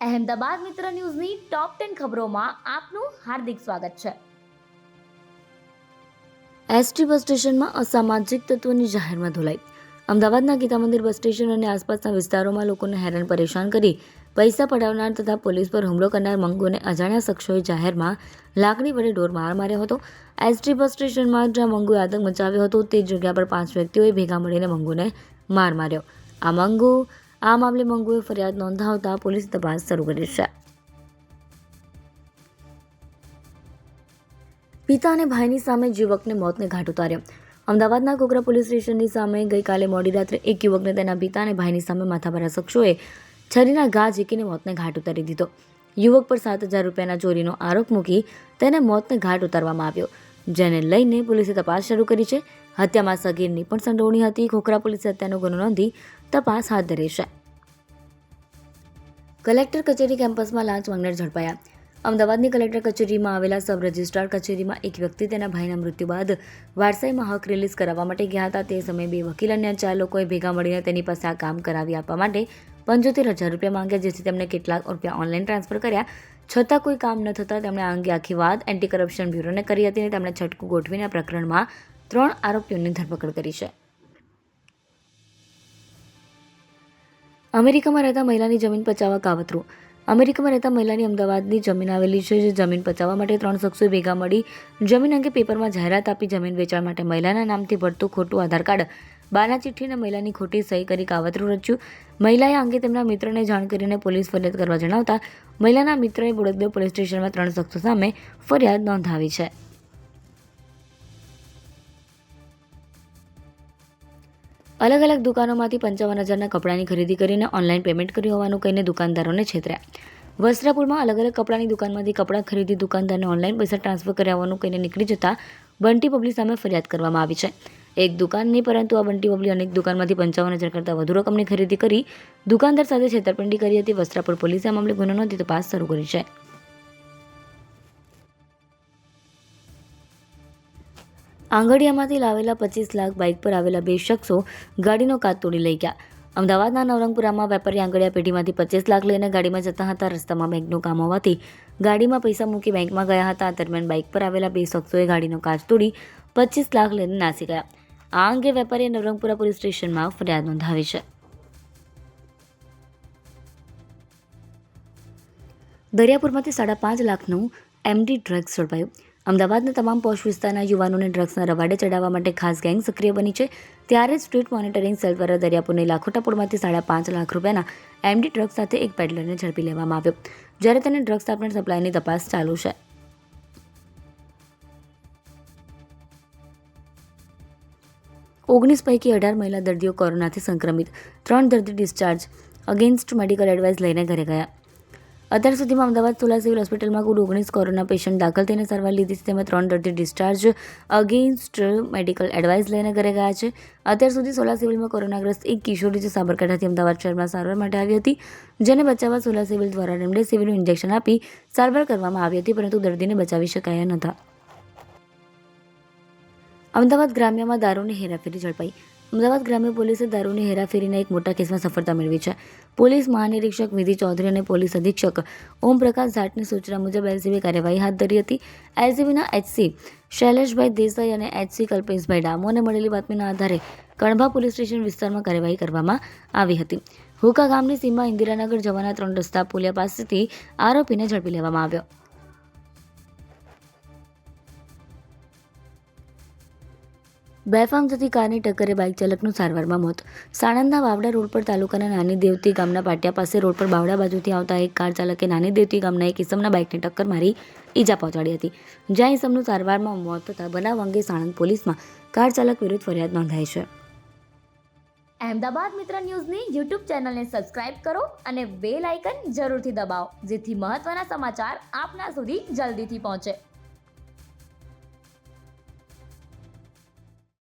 અહેમદાબાદ મિત્ર ન્યૂઝની top ten ખબરોમાં આપનું હાર્દિક સ્વાગત છે. એસટી બસ સ્ટેશનમાં અસામાજિક તત્વોની જાહેરમાં ધોલાઈ. અમદાવાદના ગીતા મંદિર બસ સ્ટેશન અને આસપાસના વિસ્તારોમાં લોકોને હેરાન પરેશાન કરી પૈસા પડાવનાર તથા પોલીસ પર હુમલો કરનાર મંગોને અજાણ્યા શખ્સોએ જાહેરમાં લાકડી વડે ઢોર માર માર્યો હતો. એસટી બસ સ્ટેશનમાં જ્યાં મંગુએ આતંક મચાવ્યો હતો તે જગ્યા પર પાંચ વ્યક્તિઓએ ભેગા મળીને મંગુને માર માર્યો. આ મંગુ આ મામલે મંગુએ ફરિયાદ નોંધાવતા પોલીસ તપાસ શરૂ કરી છે. પિતા અને ભાઈની સામે યુવકને મોતને ઘાટ ઉતાર્યો. અમદાવાદના કોકરા પોલીસ સ્ટેશનની સામે ગઈકાલે મોડી રાત્રે એક યુવકને તેના પિતા અને ભાઈની સામે માથાભરા શખ્સોએ છરીના ઘા ઝીકીને મોતને ઘાટ ઉતારી દીધો. યુવક પર સાત હજાર રૂપિયાના ચોરીનો આરોપ મૂકી તેને મોતને ઘાટ ઉતારવામાં આવ્યો. જેને લઈને પોલીસે તપાસ શરૂ કરી છે. હત્યામાં સગીરની પણ સંડોવણી હતી. ખોખરા પોલીસે હત્યાનો ગુનો નોંધી તપાસ હાથ ધરી છે. કલેક્ટર કચેરી કેમ્પસમાં લાંચ માંગનાર ઝડપાયા. અમદાવાદની કલેક્ટર કચેરીમાં આવેલા સબ રજિસ્ટ્રાર કચેરીમાં એક વ્યક્તિ તેના ભાઈના મૃત્યુ બાદ વારસાઈમાં હક રિલીઝ કરાવવા માટે ગયા હતા. તે સમયે બે વકીલ અને ચાર લોકોએ ભેગા મળીને તેની પાસે આ કામ કરાવી આપવા માટે પંચોતેર હજાર રૂપિયા માંગ્યા, જેથી તેમણે કેટલાક રૂપિયા ઓનલાઈન ટ્રાન્સફર કર્યા. છતાં કોઈ કામ ન થતાં તેમણે આ અંગે આખી વાત એન્ટી કરપ્શન બ્યુરોને કરી હતી અને તેમણે છટકું ગોઠવીને પ્રકરણમાં ત્રણ આરોપીઓની ધરપકડ કરી છે. અમેરિકામાં રહેતા મહિલાની જમીન પચાવવા કાવતરું. અમેરિકામાં રહેતા મહિલાની અમદાવાદની જમીન આવેલી છે, જે જમીન પચાવવા માટે ત્રણ શખ્સો ભેગા મળી જમીન અંગે પેપરમાં જાહેરાત આપી જમીન વેચાણ માટે મહિલાના નામથી ભરતું ખોટું આધાર કાર્ડ. બાના ચિઠ્ઠીને મહિલાની ખોટી સહી કરી કાવતરું રચ્યું. મહિલાએ અંગે તેમના મિત્રને જાણ કરીને પોલીસ ફરિયાદ કરવા જણાવતા મહિલાના મિત્રએ બોડકદેવ પોલીસ સ્ટેશનમાં ત્રણ શખ્સો સામે ફરિયાદ નોંધાવી છે. અલગ અલગ દુકાનોમાંથી પંચાવન હજારના કપડાની ખરીદી કરીને ઓનલાઈન પેમેન્ટ કર્યું હોવાનું કહીને દુકાનદારોને છેતર્યા. વસ્ત્રાપુરમાં અલગ અલગ કપડાની દુકાનમાંથી કપડાં ખરીદી દુકાનદારને ઓનલાઈન પૈસા ટ્રાન્સફર કર્યા હોવાનું કહીને નીકળી જતા બંટી પબ્લિક સામે ફરિયાદ કરવામાં આવી છે. એક દુકાન નહીં, પરંતુ આ બંટી પબ્લિક અનેક દુકાનમાંથી પંચાવન હજાર કરતાં વધુ રકમની ખરીદી કરી દુકાનદાર સાથે છેતરપિંડી કરી હતી. વસ્ત્રાપુર પોલીસે આ મામલે ગુનો નોંધી તપાસ શરૂ કરી છે. આંગડિયામાંથી લાવેલા પચીસ લાખ બાઇક પર આવેલા બે શખ્સો ગાડીનો કાચ તોડી લઈ ગયા. અમદાવાદના નવરંગપુરામાં વેપારી આંગડિયા પેઢીમાંથી પચીસ લાખ લઈને ગાડીમાં જતા હતા. રસ્તામાં બેંકનું કામ હોવાથી ગાડીમાં પૈસા મૂકી બેંકમાં ગયા હતા. દરમિયાન બાઇક પર આવેલા બે શખ્સોએ ગાડીનો કાચ તોડી પચીસ લાખ લઈને નાસી ગયા. આ અંગે વેપારીએ નવરંગપુરા પોલીસ સ્ટેશનમાં ફરિયાદ નોંધાવી છે. દરિયાપુરમાંથી સાડા પાંચ લાખનું એમડી ડ્રગ્સ ઝડપાયું. અમદાવાદના તમામ પોશ વિસ્તારના યુવાનોને ડ્રગ્સના રવાડે ચડાવવા માટે ખાસ ગેંગ સક્રિય બની છે. ત્યારે જ સ્ટ્રીટ મોનિટરિંગ સેલ દ્વારા દરિયાપુરની લાખોટાપુરમાંથી સાડા પાંચ લાખ રૂપિયાના એમડી ડ્રગ્સ સાથે એક પેડલરને ઝડપી લેવામાં આવ્યો. જ્યારે તેને ડ્રગ્સ આપણે સપ્લાયની તપાસ ચાલુ છે. ઓગણીસ પૈકી અઢાર મહિલા દર્દીઓ કોરોનાથી સંક્રમિત, ત્રણ દર્દી ડિસ્ચાર્જ, અગેન્સ્ટ મેડિકલ એડવાઇસ લઈને ઘરે ગયા. અત્યાર સુધીમાં અમદાવાદ સોલા સિવિલ હોસ્પિટલમાં કુલ ઓગણીસ કોરોના પેશન્ટ દાખલ થઈને સારવાર લીધી છે. તેમાં ત્રણ દર્દી ડિસ્ચાર્જ અગેન્સ્ટ મેડિકલ એડવાઇસ લઈને ઘરે ગયા છે. અત્યાર સુધી સોલા સિવિલમાં કોરોનાગ્રસ્ત એક કિશોરી જે સાબરકાંઠાથી અમદાવાદ શહેરમાં સારવાર માટે આવી હતી, જેને બચાવવા સોલા સિવિલ દ્વારા રેમડેસિવિરનું ઇન્જેક્શન આપી સારવાર કરવામાં આવી હતી, પરંતુ દર્દીને બચાવી શકાયા નહોતા. અમદાવાદ ગ્રામ્યમાં દારૂની હેરાફેરી ઝડપાઈ. અમદાવાદ ગ્રામ્ય પોલીસે દારૂની હેરાફેરીના એક મોટા કેસમાં સફળતા મેળવી છે. પોલીસ મહાનિરીક્ષક વિધિ ચૌધરી અને પોલીસ અધિક્ષક ઓમપ્રકાશ જાટની સૂચના મુજબ એલસીબી કાર્યવાહી હાથ ધરી હતી. એલસીબીના એચસી શૈલેષભાઈ દેસાઈ અને એચસી કલ્પેશભાઈ ડામોને મળેલી બાતમીના આધારે કણભા પોલીસ સ્ટેશન વિસ્તારમાં કાર્યવાહી કરવામાં આવી હતી. હુકા ગામની સીમા ઇન્દિરાનગર જવાના ત્રણ રસ્તા પુલિયા પાસેથી આરોપીને ઝડપી લેવામાં આવ્યો. બેફામ જતી કારની ટક્કરે બાઇક ચાલકનું સારવારમાં મોત. સાણંદના વાવડા રોડ પર તાલુકાના નાની દેવતી ગામના પાટિયા પાસે રોડ પર બાવડા બાજુથી આવતા એક કાર ચાલકે નાની દેવતી ગામના એક ઇસમના બાઇકને ટક્કર મારી ઈજા પહોંચાડી હતી. જ્યાં ઇસમનું સારવારમાં મોત થતાં બનાવ અંગે સાણંદ પોલીસમાં કાર ચાલક વિરુદ્ધ ફરિયાદ નોંધાઈ છે. અહેમદાબાદ મિત્ર ન્યૂઝની યુટ્યુબ ચેનલને સબસ્ક્રાઇબ કરો અને બેલ આઇકન જરૂરથી દબાવો, જેથી મહત્ત્વના સમાચાર આપના સુધી જલ્દીથી પહોંચે.